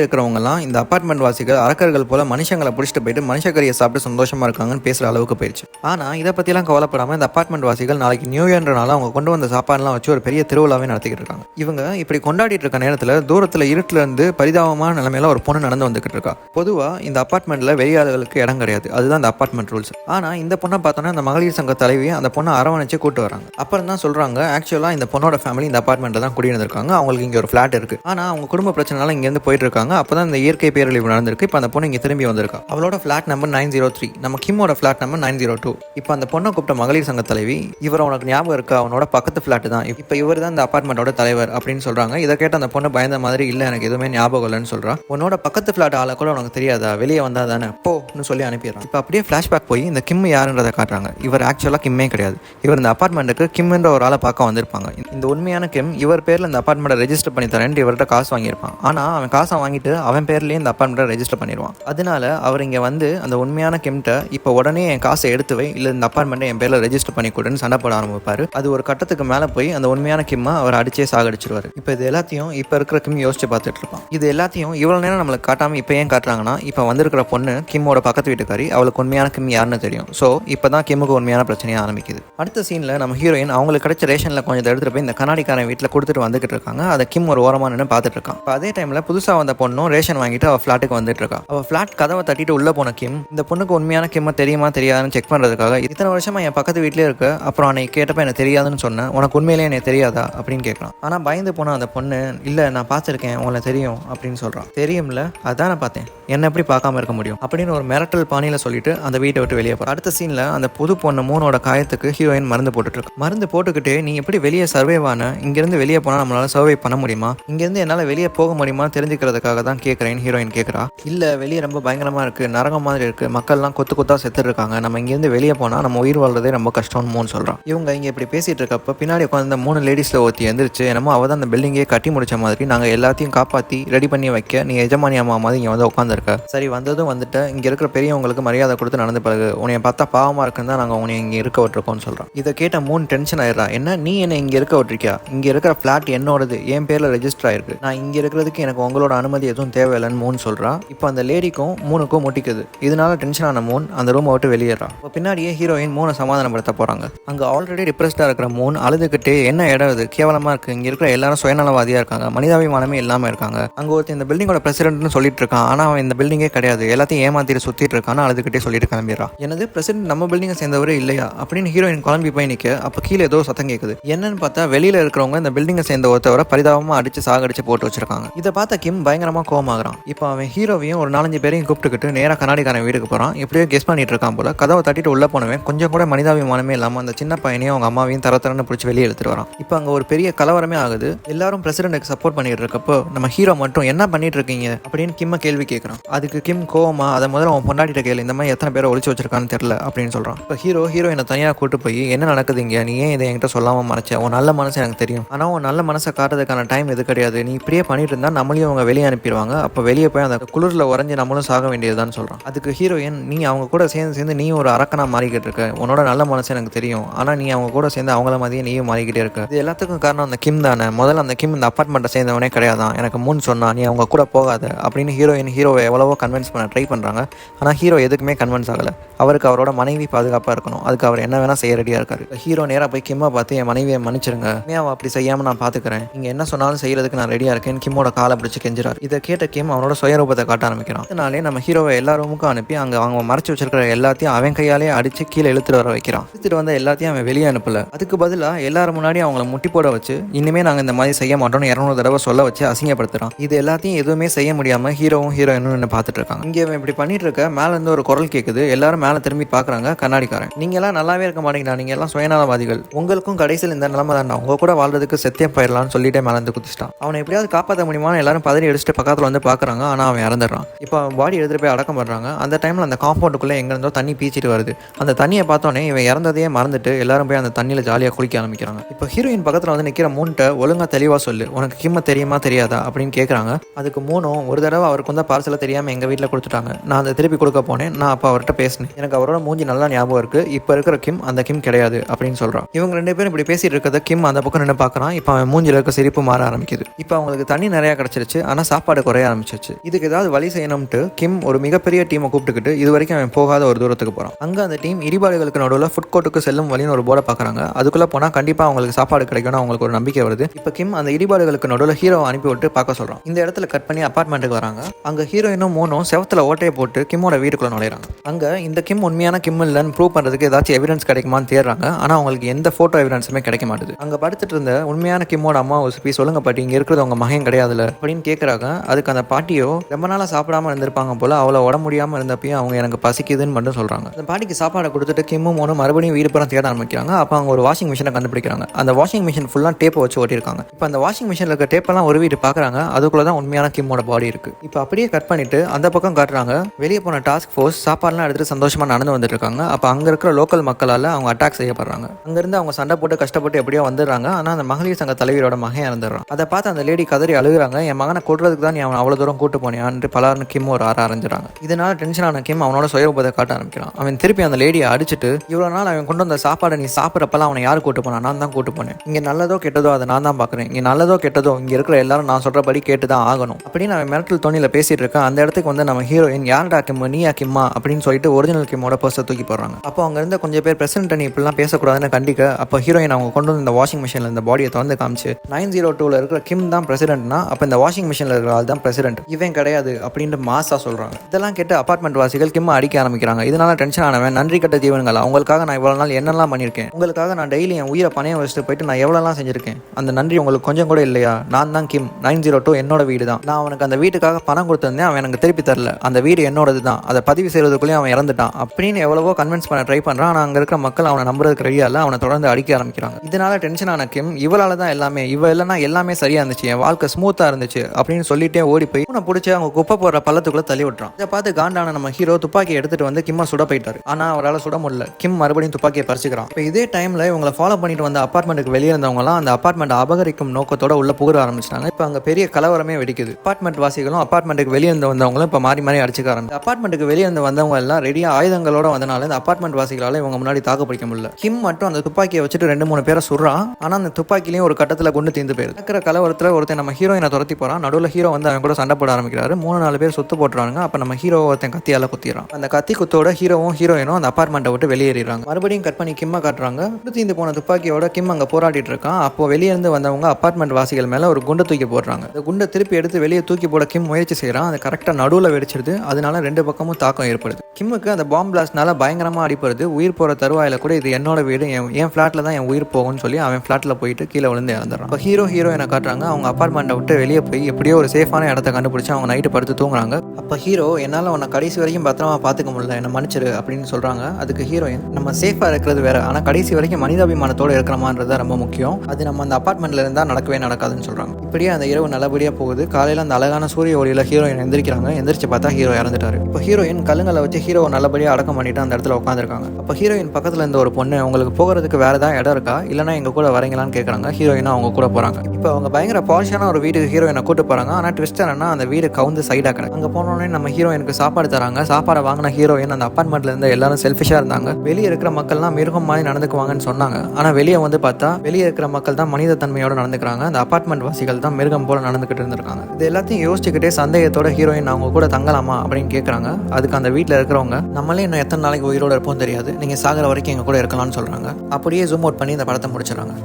இருக்கிறவங்கலாம் இந்த அப்பார்ட்மெண்ட் வாசிகள் அரக்கர்கள் போல மனுஷங்களை பிடிச்சிட்டு போயிட்டு மனுஷக்கரியை சாப்பிட்டு சந்தோஷமா இருக்காங்கன்னு பேசுற அளவுக்கு போயிடுச்சு. ஆனா இதை பத்திலாம் கவலைப்படாம இந்த அப்பார்ட்மெண்ட் வாசிகள் நாளைக்கு நியூ இயர்ன்றனால அவங்க கொண்டு வந்த சாப்பாடுலாம் வச்சு ஒரு பெரிய திருவிழாவே நடத்திக்கிட்டு இருக்காங்க. இவங்க இப்படி கொண்டாடிட்டு இருக்க நேரத்துல தூரத்துல இருட்டுல இருந்து பரிதாபமான நிலைமையில ஒரு பொண்ணு நடந்து வந்துகிட்டு இருக்கா. பொதுவா இந்த அப்பார்ட்மெண்ட்ல வெளியாளர்களுக்கு இடம் கிடையாது. அதுதான் இந்த அப்பார்ட்மெண்ட் ரூல்ஸ் ஆனா இந்த பொண்ணை பார்த்தோன்னா இந்த மகளிர் சங்க தலைவி அந்த பொண்ணை அரவணைச்சு கூட்டு வராங்க. அப்புறம் தான் சொல்றாங்க ஆக்சுவலா இந்த பொண்ணோட ஃபேமிலி இந்த அப்பார்ட்மெண்ட்ல தான் குடியிருந்திருக்காங்க. அவங்களுக்கு இங்க ஒரு ஃபிளாட் இருக்கு. ஆனா அவங்க குடும்ப பிரச்சனைனால இங்க இருந்து போயிட்டு இருக்காங்க அப்பதான் இந்த இயற்கை பேரழிவு நடந்திருக்கு. இப்போ அந்த பொண்ணு இங்க திரும்பி வந்திருக்கா. அவளோட flat number nine zero three நம்ம கிம்மோட flat number nine zero two இப்போ அந்த பொண்ணை கூப்பிட்ட மகளிர் சங்க தலைவி இவர் உனக்கு ஞாபகம் இருக்கு? அவனோட பக்கத்து ஃபிளாட் தான். இப்போ இவர் தான் இந்த அப்பார்ட்மெண்ட்டோட தலைவர் அப்படின்னு சொல்றாங்க. இதை கேட்ட அந்த பொண்ணு பயந்த மாதிரி இல்லை எனக்கு எதுவுமே ஞாபகம் இல்லைன்னு சொல்கிறான் உன்னோட பக்கத்து ஃபிளாட் ஆளை கூட உனக்கு தெரியாதா? வெளியே வந்தா தானே? போன்னு சொல்லி அனுப்பிடுறான் இப்போ அப்படியே ஃபிளாஷ்பேக் போய் இந்த கிம் யாருன்றதை காட்டுறாங்க. இவர் ஆக்சுவலாக கிம்மே கிடையாது. இவர் இந்த அப்பார்ட்மெண்ட்டுக்கு கிம்ன்ற ஒரு ஆளை பார்க்க வந்திருப்பாங்க. இந்த உண்மையான கிம் இவர் பேரில் இந்த அப்பார்ட்மெண்ட்டை ரெஜிஸ்டர் பண்ணி தரேன்ட்டு இவர்கிட்ட காசு வாங்கியிருப்பான். ஆனால் அவன் காசை வாங்கிட்டு அவன் பேர்லேயே இந்த அப்பார்ட்மெண்ட்டை ரெஜிஸ்டர் பண்ணிடுவான் அதனால அவர் இங்கே வந்து அந்த உண்மையான கெம்ட்டை இப்போ உடனே என் காசை எடுத்து வை இல்லை இந்த அப்பார்ட்மெண்ட்டை என் பேரில் ரெஜிஸ்டர் பண்ணி கொடுன்னு சண்டை போட ஆரம்பிப்பார். அது ஒரு கட்டத்துக்கு மேலே போய் அந்த உண்மையான கிம்மை அவர் அடிச்சே சாகடிச்சிருவார். இப்போ இது எல்லாத்தையும் இப்போ இருக்கிற கிம் யோசிச்சு பார்த்துட்டு இருப்பான். இது எல்லாத்தையும் இவ்வளோ நேரம் நம்மளுக்கு காட்டாமல் இப்போ ஏன் காட்டுறாங்கன்னா இப்போ வந்திருக்கிற பொண்ணு கிம்மோட பக்கத்து வீட்டுக்காரி அவளுக்கு உண்மையான கிம் யாருன்னு தெரியும். ஸோ இப்போ தான் கிம்முக்கு உண்மையான பிரச்சனையாக ஆரம்பிக்குது. அடுத்த சீனில் நம்ம ஹீரோயின் அவங்களுக்கு கிடைச்ச ரேஷனில் கொஞ்சம் எடுத்துகிட்டு போய் இந்த கண்ணாடிக்காரன் வீட்டில் கொடுத்துட்டு வந்துகிட்டு இருக்காங்க. அதை கிம் ஒரு ஓரமாக நின்று பார்த்துட்டு இருக்கான் இப்போ அதே டைமில் புதுசாக வந்த பொண்ணும் ரேஷன் வாங்கிட்டு அவள் ஃப்ளாட்டுக்கு வந்துட்டு இருக்கா அவள் ஃப்ளாட் கதவை தட்டிட்டு உள்ளே போன கிம் இந்த பொண்ணுக்கு உண்மையான கிம்மை தெரியுமா தெரியாதுன்னு செக் பண்ணுறதுக்காக இத்தனை வருஷமா என் பக்கத்து வீட்டிலே இருக்கு அப்புறம் அன்னைக்கு கேட்டப்ப எனக்கு தெரியாதுன்னு சொன்னேன் உனக்கு உண்மையிலேயே எனக்கு தெரியாதா? அப்படின்னு கேட்கலாம் ஆனால் பயந்து போன அந்த பொண்ணு இல்லை நான் பார்த்துருக்கேன் உங்களை தெரியும் அப்படின்னு சொல்கிறான் தெரியும்ல அதான் நான் பார்த்தேன். என்ன எப்படி பார்க்காம இருக்க முடியும்? அப்படின்னு ஒரு மிரட்டல் பாணியில் சொல்லிட்டு அந்த வீட்டை விட்டு வெளியே போகிறோம் அடுத்த சீனில் அந்த புது பொண்ணு மூணோட காயத்துக்கு ஹீரோயின் மருந்து போட்டுட்டு இருக்கு மருந்து போட்டுக்கிட்டே நீ எப்படி வெளியே சர்வே ஆன இங்கேருந்து வெளியே போனால் நம்மளால சர்வே பண்ண முடியுமா? இங்கேருந்து என்னால் வெளியே போக முடியுமான்னு தெரிஞ்சுக்கிறதுக்காக தான் கேட்குறேன் ஹீரோயின் கேட்குறா இல்லை வெளியே ரொம்ப பயங்கரமாக இருக்குது நரகம் மாதிரி இருக்குது மக்கள்லாம் கொத்து கொத்தாக செத்துருக்காங்க நம்ம இங்கேருந்து வெளியே போனால் நம்ம உயிர் வாழ்றதே ரொம்ப கஷ்டம்னு மூணு சொல்கிறான் இவங்க இங்கே இப்படி பேசிகிட்டு இருக்கப்ப பின்னாடி உட்காந்து மூணு லேடிஸில் ஒருத்தி எந்திரிச்சு என்னமோ அவள் தான் அந்த பில்டிங்கே கட்டி முடிச்ச மாதிரி நாங்கள் எல்லாத்தையும் காப்பாற்றி ரெடி பண்ணி வைக்க நீ எஜமானி அம்மா மாதிரி இங்கே வந்து உட்காந்துருக்க சரி வந்ததும் வந்துட்டு இங்கே இருக்கிற பெரியவங்களுக்கு மரியாதை கொடுத்து நடந்து பழகு. உன்னைய பார்த்தா பாவமாக இருக்குன்னு தான் நாங்கள் உன்னை இங்கே இருக்க விட்டுருக்கோம்னு சொல்கிறோம் இதை கேட்ட மூணு டென்ஷன் ஆயிடுறா. என்ன? நீ என்ன இங்கே இருக்க விட்டுருக்கியா? இங்கே இருக்கிற ஃப்ளாட் என்னோடது. என் பேரில் ரெஜிஸ்டர் ஆயிருக்கு. நான் இங்கே இருக்கிறதுக்கு எனக்கு உங்களோட அனுமதி எதுவும் தேவையில்லைன்னு மூணு சொல்றான் இப்போ அந்த லேடிக்கும் மூணுக்கும் முட்டிக்குது. இதனால டென்ஷன் ஆன மூன் அந்த ரூமை விட்டு வெளியேறான் இப்போ பின்னாடியே ஹீரோயின் மூணை சமாதானப்படுத்த போகிறாங்க அங்கே ஆல்ரெடி டிப்ரெஸ்டாக இருக்கிற மூன் அழுதுகிட்டே என்ன இடம் இது? கேவலமாக இருக்குது இங்கே இருக்கிற எல்லாரும் சுயநலவாதியாக இருக்காங்க. மனிதாபிமானமே இல்லாமல் இருக்காங்க. அங்கே ஒருத்தர் இந்த பில்டிங்கோட பிரசிடென்ட்னு சொல்லிட்டு இருக்கான். ஆனால் அவன் இந்த பில்டிங்கே கிடையாது. எல்லாத்தையும் ஏமாத்திட்டு சுற்றிட்டு இருக்கான்னு அழுதுகிட்டே சொல்லிட்டு கிளம்பிடுறான் எனது பிரசிடென்ட் நம்ம பில்டிங்கை சேர்ந்தவரே இல்லையா? அப்படின்னு ஹீரோயின் குழம்பி போய் நிற்க அப்போ கீழே ஏதோ சத்தம் கேட்குது என்னன்னு பார்த்தா வெளியில் இருக்கிறவங்க இந்த பில்டிங்கை சேர்ந்த ஒருத்தவரை பரிதாபமாக அடிச்சு சாகடிச்சு போட்டு வச்சிருக்காங்க. இதை பார்த்த கிம் பயங்கரமாக கோமாகறான் இப்போ அவன் ஹீரோவையும் ஒரு நாலஞ்சு பேரையும் கூப்பிட்டுக்கிட்டு நேராக கண்ணாடிக்காரன் வீட்டுக்கு போகிறான் எப்படியோ கெஸ் பண்ணிட்டு இருக்கான் போல. கதவை தட்டிட்டு உள்ளே போனவன் கொஞ்சம் கூட மனிதாபிமானமே இல்லாமல் அந்த சின்ன பையனையும் அவங்க அம்மாவையும் தர தரன்னு பிடிச்சி வெளியே எடுத்துட்டு வரான். இப்போ அங்கே ஒரு பெரிய கலவரமே ஆகுது. எல்லாரும் பிரசிடென்ட்டுக்கு சப்போர்ட் பண்ணிட்டு இருக்கப்போ நம்ம ஹீரோ மட்டும் என்ன பண்ணிட்டு இருக்கீங்க? அப்படின்னு கிம்ம கேள்வி கேட்குறான் அதுக்கு கிம் கோவமா அதை முதல்ல அவன் பொண்டாட்டிட்ட கேள்வி இந்த மாதிரி எத்தனை பேரை ஒழிச்சு வச்சிருக்கான்னு தெரியல அப்படின்னு சொல்கிறான் இப்போ ஹீரோ ஹீரோயினை தனியாக கூட்டு போய் என்ன நடக்குது இங்கே? நீ ஏன் இதை என்கிட்ட சொல்லாமல் மறைச்ச? உன் நல்ல மனசு எனக்கு தெரியும். ஆனால் உன் நல்ல மனசை காட்டுறதுக்கான டைம் இது கிடையாது. நீ இப்படியே பண்ணிட்டு இருந்தா நம்மளையும் அவங்க வெளியே அனுப்பிடுவாங்க அப்போ வெளியே போய் அந்த குளிரில் உறைஞ்சி நம்மளும் சாக வேண்டியதுதான் சொல்கிறான் அதுக்கு ஹீரோயின் நீ அவங்க கூட சேர்ந்து சேர்ந்து நீ ஒரு அரக்கனா மாறிக்கிட்டு இருக்க. உன்னோட நல்ல மனசு எனக்கு தெரியும். ஆனால் நீ அவங்க கூட சேர்ந்து அவங்கள மாதிரியே நீயும் மாறிக்கிட்டே இருக்க. இது எல்லாத்துக்கும் காரணம் அந்த கிம் தானே. முதல்ல அந்த கிம் இந்த அப்பார்ட்மெண்ட்டை சேர்ந்தவனே கிடையாதான். எனக்கு முன் சொன்னா நீ அவங்க கூட போகாத. அப்படின்னு ஹீரோயின் ஹீரோவை எவ்வளவோ கன்வின்ஸ் பண்ண ட்ரை பண்ணுறாங்க ஆனால் ஹீரோ எதுக்குமே கன்வின்ஸ் ஆகலை. அவருக்கு அவரோட மனைவி பாதுகாப்பாக இருக்கணும். அதுக்கு அவர் என்ன வேணால் செய்ய ரெடியாக இருக்காரு. ஹீரோ நேராக போய் கிம்மை பார்த்து என் மனைவியை மன்னிச்சிருங்க. ஏன் அவள் அப்படி செய்யாமல் நான் பார்த்துக்கிறேன் நீங்கள் என்ன சொன்னாலும் செய்யறதுக்கு நான் ரெடியாக இருக்கேன். கிம்மோட காலை பிடிச்சி கெஞ்சுறாரு. இதை கேட்ட கிம் அவனோட சுயரூபத்தை காட்ட ஆரம்பிக்கிறான். அதனாலே நம்ம ஹீரோவை எல்லா ரூமுக்கும் அனுப்பி அங்கே அவங்க மறைச்சு வச்சிருக்கிற எல்லாத்தையும் அவன் கையாலே அடிச்சு கீழே இழுத்துட்டு வர வைக்கிறான். இழுத்துட்டு வந்த எல்லாத்தையும் அவன் வெளியே அனுப்பல. அதுக்கு பதிலாக எல்லாரும் முன்னாடி அவங்கள முட்டி போட வச்சு இனிமே நாங்கள் இந்த மாதிரி செய்ய மாட்டோம்னு இரநூறு தடவை சொல்ல வச்சு அசிங்கப்படுத்துறான். இது எல்லாத்தையும் எதுவுமே செய்ய முடியாம ஹீரோவும் ஹீரோயினும் என்ன பார்த்துட்டு இருக்காங்க. இங்கே அவன் இப்படி பண்ணிட்டு இருக்க மேல இருந்து ஒரு குரல் கேட்குது எல்லாரும் மேலே திரும்பி பார்க்குறாங்க கண்ணாடிக்காரன் நீங்க எல்லாம் நல்லாவே இருக்க மாட்டீங்களா நீங்க எல்லாம் சுயநலவாதிகள். உங்களுக்கும் கடைசியில் இந்த நிலைமை தான் உங்க கூட வாழ்றதுக்கு செத்தியம் போயிடலாம்னு சொல்லிட்டே மேலே இருந்து குதிச்சிட்டான். அவனை எப்படியாவது காப்பாற்ற முடியுமான்னு எல்லாரும் பதறி அடிச்சுட்டு பக்கத்தில் வந்து பார்க்குறாங்க ஆனால் அவன் இறந்துடுறான். இப்போ அவன் பாடி எடுத்துகிட்டு போய் அடக்கம் பண்ணுறாங்க அந்த டைமில் அந்த காம்பவுண்டுக்குள்ளே எங்கேருந்தோ தண்ணி பீச்சிட்டு வருது. அந்த தண்ணியை பார்த்தோன்னே இவன் இறந்ததையே மறந்துட்டு எல்லாரும் போய் அந்த தண்ணியில் ஜாலியாக குளிக்க ஆரம்பிக்கிறாங்க. இப்போ ஹீரோயின் பக்கத்தில் வந்து நிற்கிற மூன்ட்ட ஒழுங்காக தெளிவாக சொல்லு. உனக்கு கிம்ம தெரியுமா தெரியாதா? அப்படின்னு கேட்குறாங்க அதுக்கு மூணும் ஒரு தடவை அவருக்கு வந்து பார்சலை தெரியாமல் எங்கள் வீட்டில் கொடுத்துட்டாங்க. நான் அதை திருப்பி கொடுக்க போனேன். நான் அப்போ அவர்கிட்ட பேசினேன். எனக்கு அவரோட மூஞ்சி நல்லா ஞாபகம் இருக்குது இப்போ இருக்கிற கிம் அந்த கிம் கிடையாது அப்படின்னு சொல்கிறான் இவங்க ரெண்டு பேரும் இப்படி பேசிட்டு இருக்கிறத கிம் அந்த பக்கம் நின்று பார்க்குறான் இப்போ அவன் மூஞ்சில இருக்க சிரிப்பு மாற ஆரம்பிக்குது. இப்போ அவங்களுக்கு தண்ணி நிறையா கிடச்சிருச்சு. ஆனால் சாப்பாடு குறைய ஆரம்பிச்சிருச்சு. இதுக்கு ஏதாவது வழி செய்யணும்ட்டு கிம் ஒரு மிகப்பெரிய டீமை கூப்பிட்டுக்கிட்டு இது வரைக்கும் அவன் போகாத ஒரு தூரத்துக்கு போகிறான் அங்கே அந்த டீம் இடிபாடுகளுக்கு நடுவில் ஃபுட் கோர்ட்டுக்கு செல்லும் வழின்னு ஒரு போர்டை பார்க்குறாங்க அதுக்குள்ளே போனால் கண்டிப்பாக அவங்களுக்கு சாப்பாடு கிடைக்கும்னு அவங்களுக்கு ஒரு நம்பிக்கை வருது. இப்போ கிம் அந்த இடிபாடுகளுக்கு நடுவில் ஹீரோவை அனுப்பி விட்டு பார்க்க சொல்கிறான் இந்த இடத்துல கட் பண்ணி அப்பார்ட்மெண்ட்டுக்கு வராங்க. அங்கே ஹீரோயினும் மூணும் செவத்தில் ஓட்டையை போட்டு கிம்மோட வீட்டுக்குள்ளே நுழையிறாங்க. அங்கே இந்த கிம் உண்மையான கிம் இல்லைன்னு ப்ரூவ் பண்ணுறதுக்கு ஏதாச்சும் எவிடன்ஸ் கிடைக்குமான்னு தேடுறாங்க. ஆனால் அவங்களுக்கு எந்த ஃபோட்டோ எவிடன்ஸுமே கிடைக்க மாட்டுது. அங்கே படுத்துட்டு இருந்த உண்மையான கிம்மோட அம்மா ஒரு சொல்லுங்க பாட்டி இங்கே இருக்கிறது உங்கள் மகன் கிடையாதுல அப்படின்னு கேட்குறாங்க அதுக்கு அந்த பாட்டியோ ரொம்ப நாளாக சாப்பிடாம இருந்திருப்பாங்க போல அவ்வளோ உடம்பு முடியாமல் இருந்தப்பையும் அவங்க எனக்கு பசிக்குதுன்னு மட்டும் சொல்கிறாங்க அந்த பாட்டிக்கு சாப்பாடை கொடுத்துட்டு கிம்மும் மோனும் மறுபடியும் வீடு படம் தேட ஆரம்பிக்கிறாங்க. அப்போ அவங்க ஒரு வாஷிங் மிஷினை கண்டுபிடிக்கிறாங்க. அந்த வாஷிங் மிஷின் ஃபுல்லாக டேப்பை வச்சு ஓட்டியிருக்காங்க. இப்போ அந்த வாஷிங் மிஷினில் இருக்க டேப்பெல்லாம் ஒரு வீடு பார்க்குறாங்க அதுக்குள்ளே தான் உண்மையான கிம்மோட பாடி இருக்குது இப்போ அப்படியே கட் பண்ணிட்டு அந்த பக்கம் காட்டுறாங்க. வெளியே போன டாஸ்க் ஃபோர்ஸ் சாப்பாடுலாம் எடுத்துகிட்டு சந்தோஷமாக நடந்து வந்துட்டு இருக்காங்க. அப்போ அங்கே இருக்கிற லோக்கல் மக்களால் அவங்க அட்டாக் செய்யப்படுறாங்க. அங்கேருந்து அவங்க சண்டை போட்டு கஷ்டப்பட்டு எப்படியோ வந்துடுறாங்க. ஆனால் அந்த மகளிர் சங்க தலைவரோட மகன் இறந்துடுறான். அதை பார்த்து பார்த்து அந்த லேடி கதறி அழுகுறாங்க. என் மகனை கொடுறதுக்கு தான் நீ அவன் அவ்வளோ தூரம் கூட்டு போனியான்ட்டு பலர்னு கிம் ஒரு ஆற அரைஞ்சிறாங்க இதனால டென்ஷன் ஆன கிம் அவனோட சுயபத்தை காட்ட ஆரம்பிக்கிறான். அவன் திருப்பி அந்த லேடியை அடிச்சுட்டு இவ்வளோ நாள் அவன் கொண்டு வந்த சாப்பாடை நீ சாப்பிட்றப்பெல்லாம் அவனை யார் கூட்டு போனா? நான் தான் கூட்டு போனேன். இங்கே நல்லதோ கெட்டதோ அதை நான் தான் பார்க்குறேன். இங்கே நல்லதோ கெட்டதோ இங்கே இருக்கிற எல்லாரும் நான் சொல்கிறபடி கேட்டு தான் ஆகணும். அப்படின்னு அவன் மிரட்டல் தோணியில் பேசிட்டு இருக்கான். அந்த இடத்துக்கு வந்து நம்ம ஹீரோயின் யார்டா கிம்? நீயா கிம்மா? அப்படின்னு சொல்லிட்டு ஒரிஜினல் கிம்மோட பர்ஸை தூக்கி போடுறாங்க. அப்போ அங்கே இருந்த கொஞ்சம் பேர் பிரசன்ட் நீ இப்படிலாம் பேசக்கூடாதுன்னு கண்டிக்க. அப்போ ஹீரோயின் அவங்க கொண்டு வந்து வாஷிங் மிஷினில் இந்த பாடியை திறந்து காமிச்சு நைன் ஜீரோ டூவில் இருக்கிற கிம் தான் பிரசிடென்ட்னா அப்போ இந்த வாஷிங் மிஷினில் இருக்கிற ஆள் தான் பிரசிடென்ட் இவன் கிடையாது அப்படின்ட்டு மாசா சொல்கிறாங்க இதெல்லாம் கேட்டு அப்பார்ட்மெண்ட் வாசிகள் கிம் அடிக்க ஆரம்பிக்கிறாங்க. இதனால டென்ஷன் ஆனவன் நன்றி கட்ட ஜீவன்களா உங்களுக்காக நான் இவ்வளோ நாள் என்னெல்லாம் பண்ணியிருக்கேன்? உங்களுக்காக நான் டெய்லி என் உயிரை பணையம் வச்சுட்டு போயிட்டு நான் எவ்வளோலாம் செஞ்சிருக்கேன்? அந்த நன்றி உங்களுக்கு கொஞ்சம் கூட இல்லையா? நான் தான் கிம். நைன் ஜீரோ டூ என்னோட வீடு தான். நான் அவனுக்கு அந்த வீட்டுக்காக பணம் கொடுத்துருந்தேன். அவன் எனக்கு திருப்பி தரல. அந்த வீடு என்னோடது தான். அதை பதிவு செய்யறதுக்குள்ளேயும் அவன் இறந்துட்டான். அப்படின்னு எவ்வளவோ கன்வின்ஸ் பண்ண ட்ரை பண்ணுறான் ஆனால் அங்கே இருக்கிற மக்கள் அவனை நம்புறதுக்கு ரெடியாக இல்லை அவனை தொடர்ந்து அடிக்க ஆரம்பிக்கிறாங்க. இதனால டென்ஷன் ஆன கிம் இவளால தான் எல்லாமே இவ இல்லைனா எல்லாமே ஈஸியாக இருந்துச்சு என் வாழ்க்கை ஸ்மூத்தாக இருந்துச்சு அப்படின்னு சொல்லிட்டே ஓடி போய் உன்னை பிடிச்சி அவங்க குப்பை போடுற பள்ளத்துக்குள்ளே தள்ளி விட்டுறான். இதை பார்த்து காண்டான நம்ம ஹீரோ துப்பாக்கி எடுத்துட்டு வந்து கிம்மா சுட போயிட்டாரு. ஆனால் அவரால் சுட முடியல. கிம் மறுபடியும் துப்பாக்கியை பறிச்சுக்கிறான். இப்போ இதே டைமில் இவங்களை ஃபாலோ பண்ணிட்டு வந்த அப்பார்ட்மெண்ட்டுக்கு வெளியே இருந்தவங்களாம் அந்த அப்பார்ட்மெண்ட் அபகரிக்கும் நோக்கத்தோட உள்ள புகுற ஆரம்பிச்சிட்டாங்க. இப்போ அங்கே பெரிய கலவரமே வெடிக்குது. அப்பார்ட்மெண்ட் வாசிகளும் அப்பார்ட்மெண்ட்டுக்கு வெளியே இருந்து வந்தவங்களும் இப்போ மாறி மாறி அடிச்சுக்க ஆரம்பிச்சு அப்பார்ட்மெண்ட்டுக்கு வெளியே இருந்து வந்தவங்க எல்லாம் ரெடியாக ஆயுதங்களோட வந்தனால இந்த அப்பார்ட்மெண்ட் வாசிகளால் இவங்க முன்னாடி தாக்கு பிடிக்க முடியல. கிம் மட்டும் அந்த துப்பாக்கியை வச்சுட்டு ரெண்டு மூணு பேரை சுடுறான். ஆனால் அந்த துப்பாக்கிலையும் ஒரு கட்டத்தில் குண்டு தீர்ந்து போயிருது. இருக்கிற கலவரத்துல ஒருத்தன் நம்ம ஹீரோயினை துரத்தி போறான். நடுவில் ஹீரோ வந்து அவன் கூட சண்டை போட ஆரம்பிக்கிறாரு. மூணு நாலு பேர் சுத்து போட்டுறாங்க அப்போ நம்ம ஹீரோ ஒருத்தன் கத்தியால குத்திடுறான். அந்த கத்தி குத்தோட ஹீரோவும் ஹீரோயினும் அந்த அப்பார்ட்மெண்ட்டை விட்டு வெளியேறாங்க மறுபடியும் கட் பண்ணி கிம்மை காட்டுறாங்க. தீந்து போன துப்பாக்கியோட கிம் அங்கே போராடிட்டு இருக்கான். அப்போ வெளியே இருந்து வந்தவங்க அப்பார்ட்மெண்ட் வாசிகள் மேலே ஒரு குண்டை தூக்கி போடுறாங்க. அந்த குண்டை திருப்பி எடுத்து வெளியே தூக்கி போட கிம் முயற்சி செய்கிறான் அது கரெக்டாக நடுவில் வெடிச்சிருது. அதனால ரெண்டு பக்கமும் தாக்கம் ஏற்படுது. கிம்முக்கு அந்த பாம்பு பிளாஸ்ட்னால பயங்கரமாக அடிப்படுது உயிர் போகிற தருவாயில கூட இது என்னோட வீடு. என் என் தான் என் உயிர் போகும்னு சொல்லி அவன் ஃப்ளாட்டில் போயிட்டு கீழே விழுந்து இறந்துறான் இப்போ ஹீரோ ஹீரோயினை காட்டுறாங்க. அவங்க அப்பார்ட்மெண்ட்டை விட்டு வெளியே போய் எப்படியோ ஒரு சேஃபான இடத்த கண்டுபிடிச்சி அவங்க நைட்டு படுத்து தூங்குறாங்க. அப்போ ஹீரோ என்னால் உன்னை கடைசி வரைக்கும் பத்திரமா பார்த்துக்க முடியல. என்னை மன்னிச்சிரு அப்படின்னு சொல்றாங்க. அதுக்கு ஹீரோயின் நம்ம சேஃபாக இருக்கிறது வேற. ஆனால் கடைசி வரைக்கும் மனிதாபிமானத்தோடு இருக்கிறமான்றது தான் ரொம்ப முக்கியம். அது நம்ம அந்த அப்பார்ட்மெண்ட்ல இருந்தால் நடக்கவே நடக்காதுன்னு சொல்றாங்க. இப்படியே அந்த இரவு நல்லபடியா போகுது. காலையில் அந்த அழகான சூரிய ஒளியில ஹீரோயின் எந்திரிக்கிறாங்க. எந்திரிச்சு பார்த்தா ஹீரோ இறந்துட்டாரு. இப்போ ஹீரோயின் கல்லுங்களை வச்சு ஹீரோ நல்லபடியாக அடக்கம் பண்ணிட்டு அந்த இடத்துல உட்காந்துருக்காங்க அப்போ ஹீரோயின் பக்கத்துல இருந்த ஒரு பொண்ணு உங்களுக்கு போகிறதுக்கு வேற ஏதாவது இடம் இருக்கா? இல்லைன்னா எங்க கூட வரீங்களான்னு கேட்குறாங்க ஹீரோயினும் அவங்க கூட போறாங்க. இப்போ அவங்க பயங்கர பாலிஷான ஒரு வீட்டுக்கு ஹீரோயினை கூட்டு போறாங்க. ஆனால் ட்விஸ்ட் என்னன்னா அந்த வீடு கவுந்து சைடாக கிடக்கு. அங்கே போனோடனே நம்ம ஹீரோயினுக்கு சாப்பாடு தராங்க. சாப்பாடை வாங்கின ஹீரோயின் அந்த அப்பார்ட்மெண்ட்ல இருந்து எல்லாரும் செல்ஃபிஷாக இருந்தாங்க. வெளியே இருக்கிற மக்கள்லாம் மிருகம் மாதிரி நடந்துக்குவாங்கன்னு சொன்னாங்க. ஆனால் வெளியே வந்து பார்த்தா வெளியே இருக்கிற மக்கள் தான் மனித தன்மையோட நடந்துக்கிறாங்க. அந்த அப்பார்ட்மெண்ட் வாசிகள் தான் மிருகம் போல நடந்துக்கிட்டு இருந்திருக்காங்க. இது எல்லாத்தையும் யோசிச்சுக்கிட்டே சந்தேகத்தோட ஹீரோயின் அவங்க கூட தங்கலாமா அப்படின்னு கேட்குறாங்க அதுக்கு அந்த வீட்டில் இருக்கிறவங்க நம்மளே இன்னும் எத்தனை நாளைக்கு உயிரோட இருப்போம் தெரியாது. நீங்கள் சாகிற வரைக்கும் எங்கள் கூட இருக்கலாம்னு சொல்கிறாங்க அப்படியே ஜூம் அவுட் பண்ணி இந்த படத்தை முடிச்சிடறாங்க.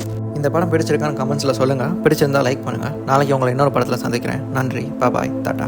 இந்த படம் பிடிச்சிருக்கான்னு கமெண்ட்ஸில் சொல்லுங்கள் பிடிச்சிருந்தா லைக் பண்ணுங்கள் நாளைக்கு உங்களை இன்னொரு படத்தில் சந்திக்கிறேன். நன்றி. பாய் டாட்டா